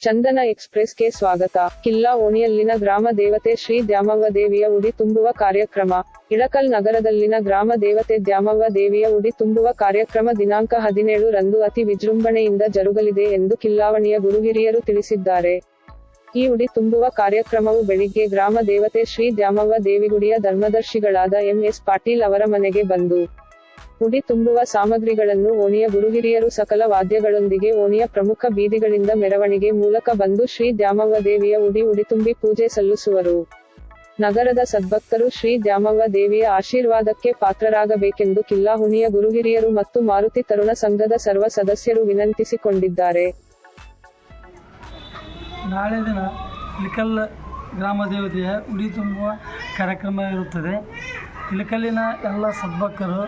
ಚಂದನ ಎಕ್ಸ್ಪ್ರೆಸ್ಗೆ ಸ್ವಾಗತ. ಕಿಲ್ಲಾ ಓಣಿಯಲ್ಲಿನ ಗ್ರಾಮ ದೇವತೆ ಶ್ರೀ ದ್ಯಾಮವ್ವ ದೇವಿಯ ಉಡಿ ತುಂಬುವ ಕಾರ್ಯಕ್ರಮ. ಇಳಕಲ್ ನಗರದಲ್ಲಿನ ಗ್ರಾಮ ದೇವತೆ ದ್ಯಾಮವ್ವ ದೇವಿಯ ಉಡಿ ತುಂಬುವ ಕಾರ್ಯಕ್ರಮ ದಿನಾಂಕ ಹದಿನೇಳು ರಂದು ಅತಿ ವಿಜೃಂಭಣೆಯಿಂದ ಜರುಗಲಿದೆ ಎಂದು ಕಿಲ್ಲಾವಣಿಯ ಗುರುಹಿರಿಯರು ತಿಳಿಸಿದ್ದಾರೆ. ಈ ಉಡಿ ತುಂಬುವ ಕಾರ್ಯಕ್ರಮವು ಬೆಳಿಗ್ಗೆ ಗ್ರಾಮ ದೇವತೆ ಶ್ರೀ ದ್ಯಾಮವ್ವ ದೇವಿಗುಡಿಯ ಧರ್ಮದರ್ಶಿಗಳಾದ ಎಂ ಎಸ್ ಪಾಟೀಲ್ ಅವರ ಮನೆಗೆ ಬಂದು ಉಡಿ ತುಂಬುವ ಸಾಮಗ್ರಿಗಳನ್ನು ಓಣಿಯ ಗುರುಗಿರಿಯರು ಸಕಲ ವಾದ್ಯಗಳೊಂದಿಗೆ ಓಣಿಯ ಪ್ರಮುಖ ಬೀದಿಗಳಿಂದ ಮೆರವಣಿಗೆ ಮೂಲಕ ಬಂದು ಶ್ರೀ ದ್ಯಾಮವ್ವ ದೇವಿಯ ಉಡಿ ತುಂಬಿ ಪೂಜೆ ಸಲ್ಲಿಸುವರು. ನಗರದ ಸದ್ಭಕ್ತರು ಶ್ರೀ ದ್ಯಾಮವ್ವ ದೇವಿಯ ಆಶೀರ್ವಾದಕ್ಕೆ ಪಾತ್ರರಾಗಬೇಕೆಂದು ಕಿಲ್ಲಾ ಹುಣಿಯ ಗುರುಗಿರಿಯರು ಮತ್ತು ಮಾರುತಿ ತರುಣ ಸಂಘದ ಸರ್ವ ಸದಸ್ಯರು ವಿನಂತಿಸಿಕೊಂಡಿದ್ದಾರೆ. ನಾಳೆ ದಿನ ಇಳಕಲ್ ಗ್ರಾಮ ದೇವತೆಯ ಉಡಿ ತುಂಬುವ ಕಾರ್ಯಕ್ರಮ ಇರುತ್ತದೆ. ಇಳಕಲ್ಲಿನ ಎಲ್ಲ ಸದ್ಭಕ್ತರು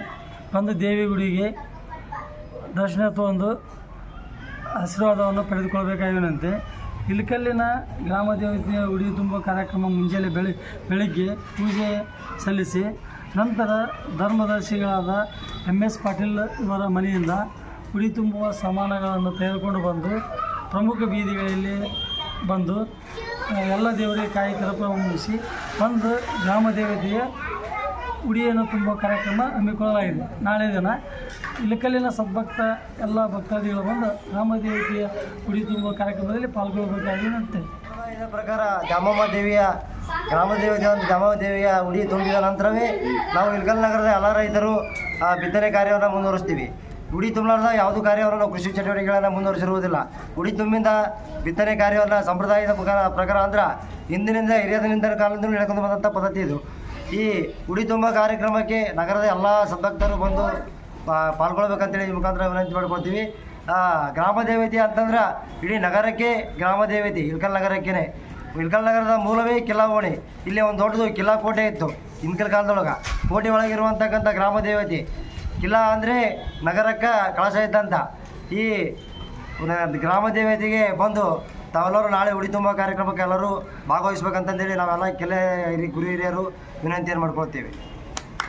ಬಂದು ದೇವಿ ಗುಡಿಗೆ ದರ್ಶನ ತಗೊಂಡು ಆಶೀರ್ವಾದವನ್ನು ಪಡೆದುಕೊಳ್ಬೇಕಾಗಿ ಇಲ್ಲಿಕಲ್ಲಿನ ಗ್ರಾಮ ದೇವತೆಯ ಉಡಿ ತುಂಬ ಕಾರ್ಯಕ್ರಮ ಮುಂಜಾನೆ ಬೆಳಿ, ಬೆಳಿಗ್ಗೆ ಪೂಜೆ ಸಲ್ಲಿಸಿ, ನಂತರ ಧರ್ಮದರ್ಶಿಗಳಾದ ಎಂ ಎಸ್ ಪಾಟೀಲ್ ಇವರ ಮನೆಯಿಂದ ಉಡಿ ತುಂಬುವ ಸಾಮಾನುಗಳನ್ನು ತೆಗೆದುಕೊಂಡು ಬಂದು, ಪ್ರಮುಖ ಬೀದಿಗಳಲ್ಲಿ ಬಂದು ಎಲ್ಲ ದೇವರಿಗೆ ಕಾಯಿ ಮುಗಿಸಿ ಬಂದು ಗ್ರಾಮ ದೇವತೆಯ ಉಡಿಯನ್ನು ತುಂಬುವ ಕಾರ್ಯಕ್ರಮ ಹಮ್ಮಿಕೊಳ್ಳಲಾಗಿದೆ. ನಾಳೆ ದಿನ ಇಳಕಲ್ಲಿನ ಸದ್ಭಕ್ತ ಎಲ್ಲ ಭಕ್ತಾದಿಗಳು ಬಂದು ರಾಮದೇವಿಯ ಉಡಿ ತುಂಬುವ ಕಾರ್ಯಕ್ರಮದಲ್ಲಿ ಪಾಲ್ಗೊಳ್ಳಬೇಕಾಗಿ ವಿನಂತಿ ಇದರ ಪ್ರಕಾರ ದಾಮಮ್ಮ ದೇವಿಯ ಗ್ರಾಮ ದೇವತೆ ಒಂದು ದ್ಯಾಮವ್ವ ದೇವಿಯ ಉಡಿ ತುಂಬಿದ ನಂತರವೇ ನಾವು ಇಲ್ಕಲ್ ನಗರದ ಎಲ್ಲ ರೈತರು ಬಿತ್ತನೆ ಕಾರ್ಯವನ್ನು ಮುಂದುವರಿಸ್ತೀವಿ. ಉಡಿ ತುಂಬಲಾರ್ದ ಯಾವುದೂ ಕಾರ್ಯವನ್ನು ಕೃಷಿ ಚಟುವಟಿಕೆಗಳನ್ನು ಮುಂದುವರಿಸಿರುವುದಿಲ್ಲ. ಉಡಿ ತುಂಬಿಂದ ಬಿತ್ತನೆ ಕಾರ್ಯವನ್ನು ಸಂಪ್ರದಾಯದ ಮುಖ ಪ್ರಕಾರ ಅಂದ್ರೆ ಹಿಂದಿನಿಂದ ಹಿರಿಯದಿನಿಂದ ಕಾಲದಿಂದ ನಡ್ಕೊಂಡು ಬಂದಂಥ ಪದ್ಧತಿ ಇದು. ಈ ಉಡಿ ತುಂಬ ಕಾರ್ಯಕ್ರಮಕ್ಕೆ ನಗರದ ಎಲ್ಲ ಸಂತಕ್ತರು ಬಂದು ಪಾಲ್ಗೊಳ್ಬೇಕಂತೇಳಿ ಈ ಮುಖಾಂತರ ವಿನಂತಿ ಮಾಡ್ಕೊಳ್ತೀವಿ. ಆ, ಗ್ರಾಮ ದೇವತೆ ಅಂತಂದ್ರೆ ಇಡೀ ನಗರಕ್ಕೆ ಗ್ರಾಮ ದೇವತೆ ಇಲ್ಕಲ್ ನಗರಕ್ಕೇನೆ. ಇಲ್ಕಲ್ ನಗರದ ಮೂಲವೇ ಕಿಲ್ಲಾ ಓಣಿ ಇಲ್ಲಿ ಒಂದು ದೊಡ್ಡದು ಕಿಲ್ಲಾ ಕೋಟೆ ಇತ್ತು ಇನ್ಕಲ್ ಕಾಲದೊಳಗೆ. ಕೋಟೆ ಒಳಗಿರುವಂತಕ್ಕಂಥ ಗ್ರಾಮ ದೇವತೆ. ಕಿಲ್ಲಾ ಅಂದರೆ ನಗರಕ್ಕೆ ಕಳಶ ಇದ್ದಂಥ ಈ ಗ್ರಾಮ ದೇವತೆಗೆ ಬಂದು ತಾವೆಲ್ಲರೂ ನಾಳೆ ಉಡಿ ತುಂಬ ಕಾರ್ಯಕ್ರಮಕ್ಕೆ ಎಲ್ಲರೂ ಭಾಗವಹಿಸ್ಬೇಕಂತಂದೇಳಿ ನಾವೆಲ್ಲ ಕೆಲ ಹಿರಿ ಗುರು ಹಿರಿಯರು ವಿನಂತಿಯನ್ನು ಮಾಡ್ಕೊಳ್ತೀವಿ.